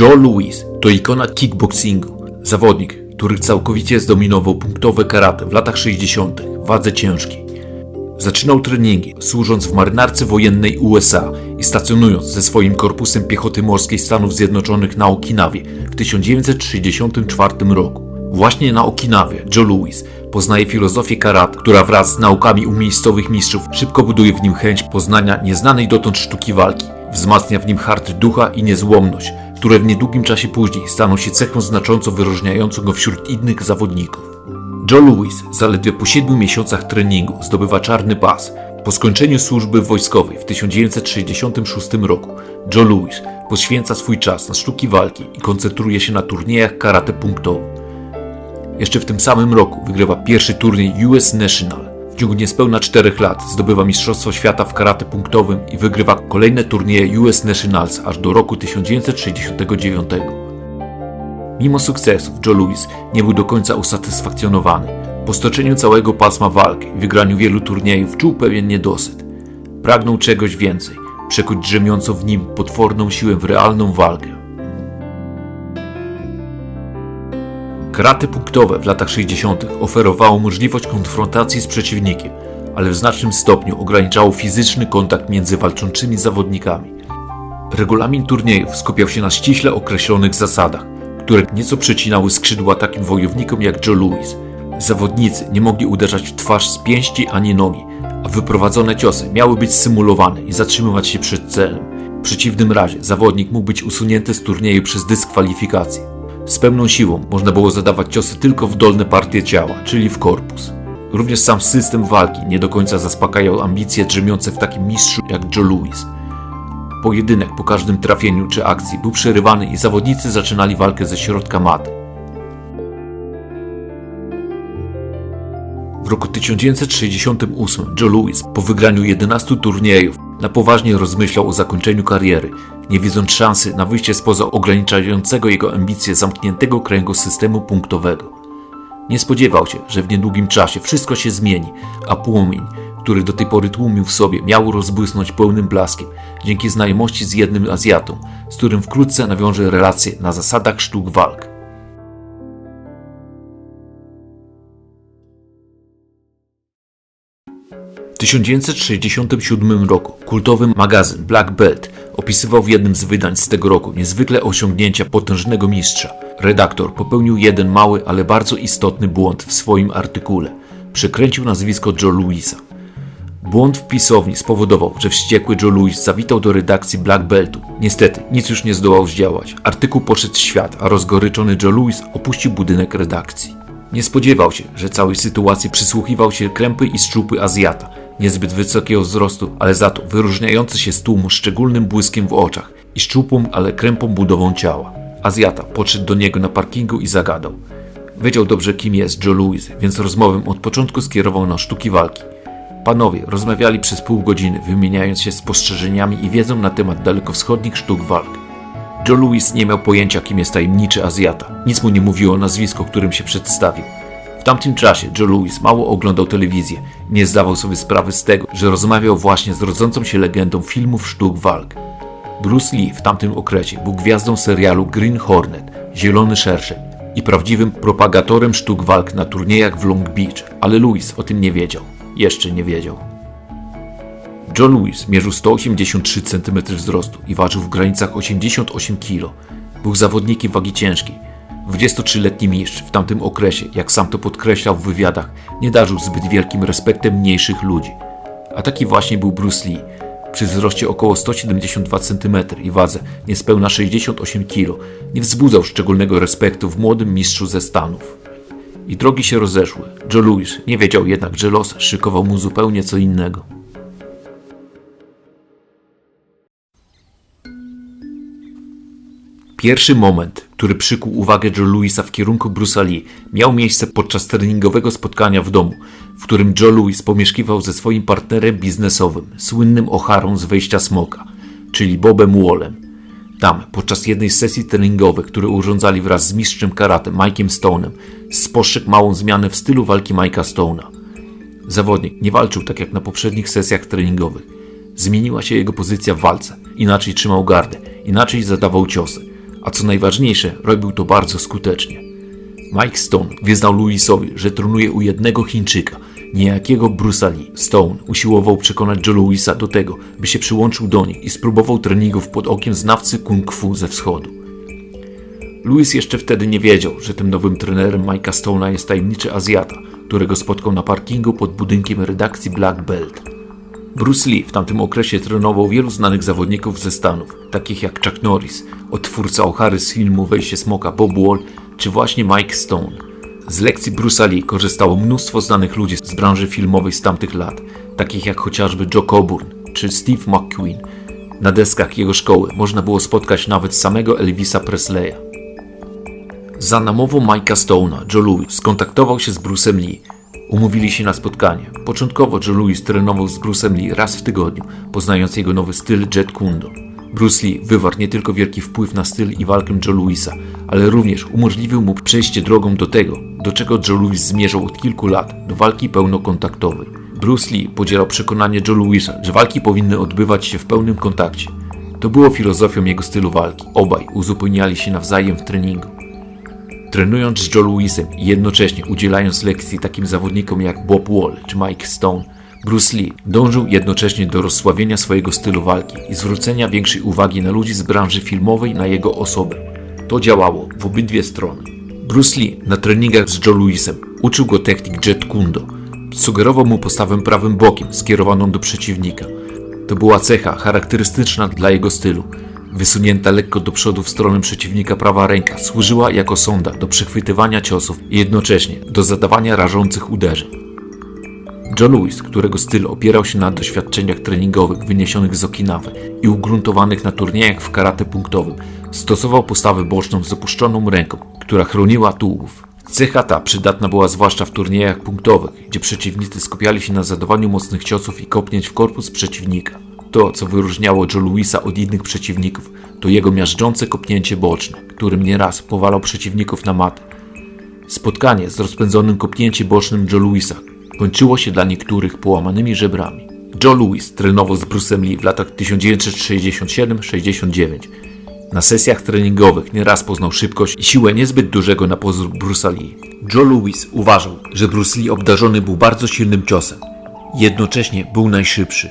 Joe Louis to ikona kickboxingu. Zawodnik, który całkowicie zdominował punktowe karate w latach 60. w wadze ciężkiej. Zaczynał treningi służąc w marynarce wojennej USA i stacjonując ze swoim korpusem piechoty morskiej Stanów Zjednoczonych na Okinawie w 1964 roku. Właśnie na Okinawie Joe Louis poznaje filozofię karate, która wraz z naukami u miejscowych mistrzów szybko buduje w nim chęć poznania nieznanej dotąd sztuki walki. Wzmacnia w nim hart ducha i niezłomność, które w niedługim czasie później staną się cechą znacząco wyróżniającą go wśród innych zawodników. Joe Louis zaledwie po 7 miesiącach treningu zdobywa czarny pas. Po skończeniu służby wojskowej w 1966 roku Joe Louis poświęca swój czas na sztuki walki i koncentruje się na turniejach karate punktowym. Jeszcze w tym samym roku wygrywa pierwszy turniej US National. W ciągu niespełna 4 lat zdobywa Mistrzostwo Świata w karate punktowym i wygrywa kolejne turnieje US Nationals aż do roku 1969. Mimo sukcesów Joe Louis nie był do końca usatysfakcjonowany. Po stoczeniu całego pasma walki i wygraniu wielu turniejów czuł pewien niedosyt. Pragnął czegoś więcej, przekuć drzemiącą w nim potworną siłę w realną walkę. Karate punktowe w latach 60. oferowało możliwość konfrontacji z przeciwnikiem, ale w znacznym stopniu ograniczało fizyczny kontakt między walczącymi zawodnikami. Regulamin turniejów skupiał się na ściśle określonych zasadach, które nieco przecinały skrzydła takim wojownikom jak Joe Louis. Zawodnicy nie mogli uderzać w twarz z pięści ani nogi, a wyprowadzone ciosy miały być symulowane i zatrzymywać się przed celem. W przeciwnym razie zawodnik mógł być usunięty z turnieju przez dyskwalifikację. Z pełną siłą można było zadawać ciosy tylko w dolne partie ciała, czyli w korpus. Również sam system walki nie do końca zaspokajał ambicje drzemiące w takim mistrzu jak Joe Louis. Pojedynek po każdym trafieniu czy akcji był przerywany i zawodnicy zaczynali walkę ze środka maty. W roku 1968 Joe Louis po wygraniu 11 turniejów na poważnie rozmyślał o zakończeniu kariery, nie widząc szansy na wyjście spoza ograniczającego jego ambicje zamkniętego kręgu systemu punktowego. Nie spodziewał się, że w niedługim czasie wszystko się zmieni, a płomień, który do tej pory tłumił w sobie, miał rozbłysnąć pełnym blaskiem dzięki znajomości z jednym Azjatą, z którym wkrótce nawiąże relacje na zasadach sztuk walk. W 1967 roku kultowy magazyn Black Belt opisywał w jednym z wydań z tego roku niezwykle osiągnięcia potężnego mistrza. Redaktor popełnił jeden mały, ale bardzo istotny błąd w swoim artykule. Przekręcił nazwisko Joe Louisa. Błąd w pisowni spowodował, że wściekły Joe Louis zawitał do redakcji Black Beltu. Niestety, nic już nie zdołał zdziałać. Artykuł poszedł w świat, a rozgoryczony Joe Louis opuścił budynek redakcji. Nie spodziewał się, że całej sytuacji przysłuchiwał się krępy i szczupły Azjata, niezbyt wysokiego wzrostu, ale za to wyróżniający się z tłumu szczególnym błyskiem w oczach i szczupłą, ale krępą budową ciała. Azjata podszedł do niego na parkingu i zagadał. Wiedział dobrze, kim jest Joe Louis, więc rozmowę od początku skierował na sztuki walki. Panowie rozmawiali przez pół godziny, wymieniając się spostrzeżeniami i wiedzą na temat dalekowschodnich sztuk walk. Joe Louis nie miał pojęcia, kim jest tajemniczy Azjata. Nic mu nie mówiło o nazwisku, którym się przedstawił. Tamtym czasie Joe Louis mało oglądał telewizję nie zdawał sobie sprawy z tego, że rozmawiał właśnie z rodzącą się legendą filmów sztuk walk. Bruce Lee w tamtym okresie był gwiazdą serialu Green Hornet, Zielony Szerszeń i prawdziwym propagatorem sztuk walk na turniejach w Long Beach, ale Louis o tym nie wiedział. Jeszcze nie wiedział. John Louis mierzył 183 cm wzrostu i ważył w granicach 88 kg. Był zawodnikiem wagi ciężkiej. 23-letni mistrz w tamtym okresie, jak sam to podkreślał w wywiadach, nie darzył zbyt wielkim respektem mniejszych ludzi. A taki właśnie był Bruce Lee. Przy wzroście około 172 cm i wadze niespełna 68 kg nie wzbudzał szczególnego respektu w młodym mistrzu ze Stanów. I drogi się rozeszły. Joe Louis nie wiedział jednak, że los szykował mu zupełnie co innego. Pierwszy moment, który przykuł uwagę Joe Louisa w kierunku Bruce'a Lee, miał miejsce podczas treningowego spotkania w domu, w którym Joe Louis pomieszkiwał ze swoim partnerem biznesowym, słynnym ocharą z wejścia smoka, czyli Bobem Wallem. Tam, podczas jednej z sesji treningowych, które urządzali wraz z mistrzem karate Mike'em Stone'em, spostrzegł małą zmianę w stylu walki Mike'a Stone'a. Zawodnik nie walczył tak jak na poprzednich sesjach treningowych. Zmieniła się jego pozycja w walce, inaczej trzymał gardę, inaczej zadawał ciosy, a co najważniejsze, robił to bardzo skutecznie. Mike Stone wyznał Louisowi, że trenuje u jednego Chińczyka, niejakiego Bruce'a Lee. Stone usiłował przekonać Joe Louisa do tego, by się przyłączył do nich i spróbował treningów pod okiem znawcy kung fu ze wschodu. Louis jeszcze wtedy nie wiedział, że tym nowym trenerem Mike'a Stone'a jest tajemniczy Azjata, którego spotkał na parkingu pod budynkiem redakcji Black Belt. Bruce Lee w tamtym okresie trenował wielu znanych zawodników ze Stanów, takich jak Chuck Norris, odtwórca O'Hary z filmu Wejście Smoka Bob Wall, czy właśnie Mike Stone. Z lekcji Bruce'a Lee korzystało mnóstwo znanych ludzi z branży filmowej z tamtych lat, takich jak chociażby Joe Coburn czy Steve McQueen. Na deskach jego szkoły można było spotkać nawet samego Elvisa Presleya. Za namową Mike'a Stone'a, Joe Louis skontaktował się z Bruce'em Lee. Umówili się na spotkanie. Początkowo Joe Louis trenował z Bruce'em Lee raz w tygodniu, poznając jego nowy styl Jet Kundo. Bruce Lee wywarł nie tylko wielki wpływ na styl i walkę Joe Louisa, ale również umożliwił mu przejście drogą do tego, do czego Joe Louis zmierzał od kilku lat, do walki pełnokontaktowej. Bruce Lee podzielał przekonanie Joe Louisa, że walki powinny odbywać się w pełnym kontakcie. To było filozofią jego stylu walki. Obaj uzupełniali się nawzajem w treningu. Trenując z Joe Louisem i jednocześnie udzielając lekcji takim zawodnikom jak Bob Wall czy Mike Stone, Bruce Lee dążył jednocześnie do rozsławienia swojego stylu walki i zwrócenia większej uwagi na ludzi z branży filmowej na jego osobę. To działało w obydwie strony. Bruce Lee na treningach z Joe Louisem uczył go technik Jet Kundo. Sugerował mu postawę prawym bokiem skierowaną do przeciwnika. To była cecha charakterystyczna dla jego stylu. Wysunięta lekko do przodu w stronę przeciwnika prawa ręka służyła jako sonda do przechwytywania ciosów i jednocześnie do zadawania rażących uderzeń. Joe Louis, którego styl opierał się na doświadczeniach treningowych wyniesionych z Okinawy i ugruntowanych na turniejach w karate punktowym, stosował postawę boczną z opuszczoną ręką, która chroniła tułów. Cecha ta przydatna była zwłaszcza w turniejach punktowych, gdzie przeciwnicy skupiali się na zadawaniu mocnych ciosów i kopnięć w korpus przeciwnika. To, co wyróżniało Joe Louisa od innych przeciwników, to jego miażdżące kopnięcie boczne, którym nieraz powalał przeciwników na matę. Spotkanie z rozpędzonym kopnięciem bocznym Joe Louisa kończyło się dla niektórych połamanymi żebrami. Joe Louis trenował z Bruce'em Lee w latach 1967-69. Na sesjach treningowych nieraz poznał szybkość i siłę niezbyt dużego na pozór Bruce'a Lee. Joe Louis uważał, że Bruce Lee obdarzony był bardzo silnym ciosem. Jednocześnie był najszybszy.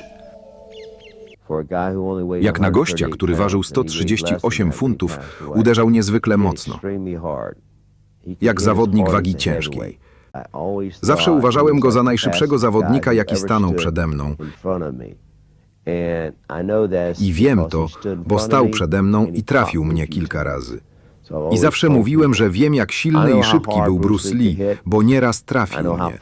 Jak na gościa, który ważył 138 funtów, uderzał niezwykle mocno. Jak zawodnik wagi ciężkiej. Zawsze uważałem go za najszybszego zawodnika, jaki stanął przede mną. I wiem to, bo stał przede mną i trafił mnie kilka razy. I zawsze mówiłem, że wiem, jak silny i szybki był Bruce Lee, bo nieraz trafił mnie.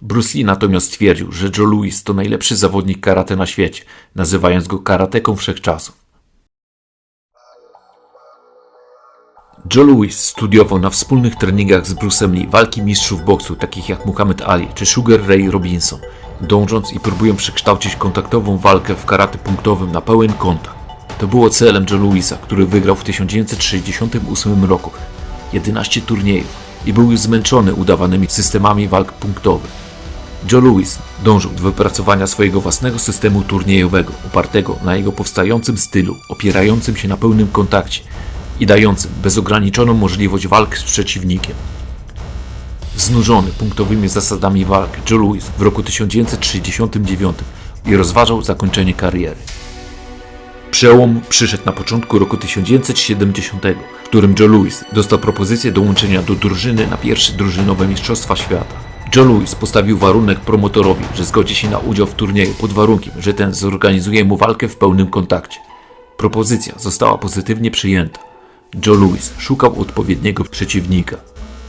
Bruce Lee natomiast twierdził, że Joe Louis to najlepszy zawodnik karate na świecie, nazywając go karateką wszechczasów. Joe Louis studiował na wspólnych treningach z Bruce'em Lee walki mistrzów boksu takich jak Muhammad Ali czy Sugar Ray Robinson, dążąc i próbując przekształcić kontaktową walkę w karate punktowym na pełen kontakt. To było celem Joe Louisa, który wygrał w 1968 roku 11 turniejów i był już zmęczony udawanymi systemami walk punktowych. Joe Louis dążył do wypracowania swojego własnego systemu turniejowego, opartego na jego powstającym stylu, opierającym się na pełnym kontakcie i dającym bezograniczoną możliwość walk z przeciwnikiem. Znużony punktowymi zasadami walk, Joe Louis w roku 1969 i rozważał zakończenie kariery. Przełom przyszedł na początku roku 1970, w którym Joe Louis dostał propozycję dołączenia do drużyny na pierwsze drużynowe Mistrzostwa Świata. Joe Louis postawił warunek promotorowi, że zgodzi się na udział w turnieju pod warunkiem, że ten zorganizuje mu walkę w pełnym kontakcie. Propozycja została pozytywnie przyjęta. Joe Louis szukał odpowiedniego przeciwnika.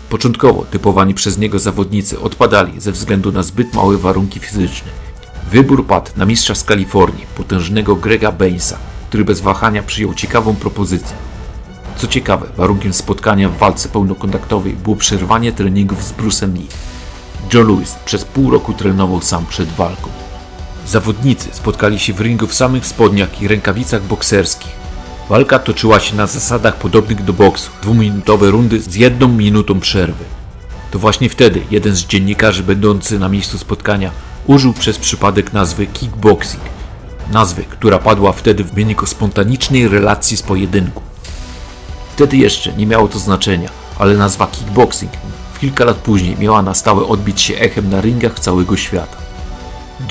Początkowo typowani przez niego zawodnicy odpadali ze względu na zbyt małe warunki fizyczne. Wybór padł na mistrza z Kalifornii, potężnego Grega Bainsa, który bez wahania przyjął ciekawą propozycję. Co ciekawe, warunkiem spotkania w walce pełnokontaktowej było przerwanie treningów z Bruce'em Lee. Joe Louis przez pół roku trenował sam przed walką. Zawodnicy spotkali się w ringu w samych spodniach i rękawicach bokserskich. Walka toczyła się na zasadach podobnych do boksu, dwuminutowe rundy z jedną minutą przerwy. To właśnie wtedy jeden z dziennikarzy będący na miejscu spotkania użył przez przypadek nazwy kickboxing. Nazwy, która padła wtedy w wyniku spontanicznej relacji z pojedynku. Wtedy jeszcze nie miało to znaczenia, ale nazwa kickboxing kilka lat później miała na stałe odbić się echem na ringach całego świata.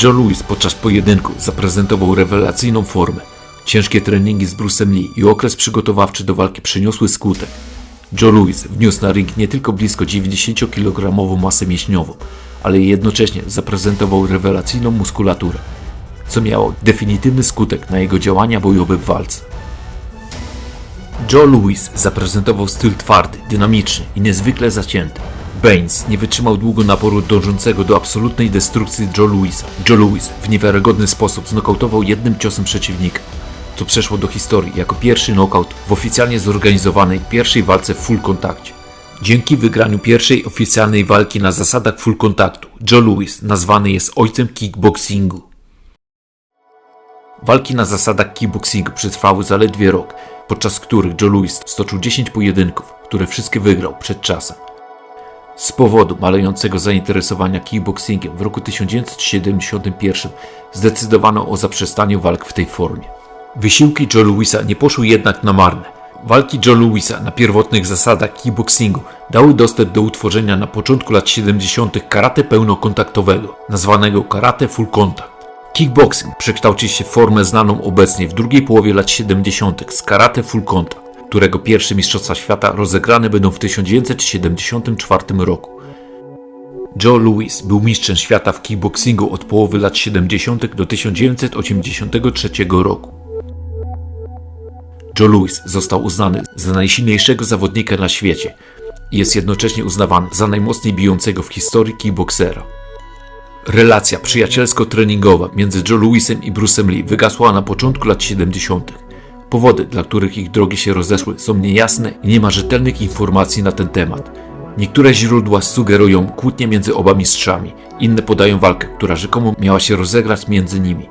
Joe Louis podczas pojedynku zaprezentował rewelacyjną formę. Ciężkie treningi z Bruce'em Lee i okres przygotowawczy do walki przyniosły skutek. Joe Louis wniósł na ring nie tylko blisko 90-kilogramową masę mięśniową, ale jednocześnie zaprezentował rewelacyjną muskulaturę, co miało definitywny skutek na jego działania bojowe w walce. Joe Louis zaprezentował styl twardy, dynamiczny i niezwykle zacięty. Baines nie wytrzymał długo naporu dążącego do absolutnej destrukcji Joe Louisa. Joe Louis w niewiarygodny sposób znokautował jednym ciosem przeciwnika, co przeszło do historii jako pierwszy knockout w oficjalnie zorganizowanej pierwszej walce w full kontakcie. Dzięki wygraniu pierwszej oficjalnej walki na zasadach full kontaktu, Joe Louis nazwany jest ojcem kickboxingu. Walki na zasadach kickboxingu przetrwały zaledwie rok, podczas których Joe Louis stoczył 10 pojedynków, które wszystkie wygrał przed czasem. Z powodu malejącego zainteresowania kickboxingiem w roku 1971 zdecydowano o zaprzestaniu walk w tej formie. Wysiłki Joe Louisa nie poszły jednak na marne. Walki Joe Louisa na pierwotnych zasadach kickboxingu dały dostęp do utworzenia na początku lat 70. karate pełnokontaktowego, nazwanego karate full contact. Kickboxing przekształcił się w formę znaną obecnie w drugiej połowie lat 70. z karate full contact, którego pierwsze mistrzostwa świata rozegrane będą w 1974 roku. Joe Louis był mistrzem świata w kickboxingu od połowy lat 70. do 1983 roku. Joe Louis został uznany za najsilniejszego zawodnika na świecie i jest jednocześnie uznawany za najmocniej bijącego w historii kickboxera. Relacja przyjacielsko-treningowa między Joe Louisem i Bruce'em Lee wygasła na początku lat 70. Powody, dla których ich drogi się rozeszły, są niejasne i nie ma rzetelnych informacji na ten temat. Niektóre źródła sugerują kłótnie między oba mistrzami, inne podają walkę, która rzekomo miała się rozegrać między nimi.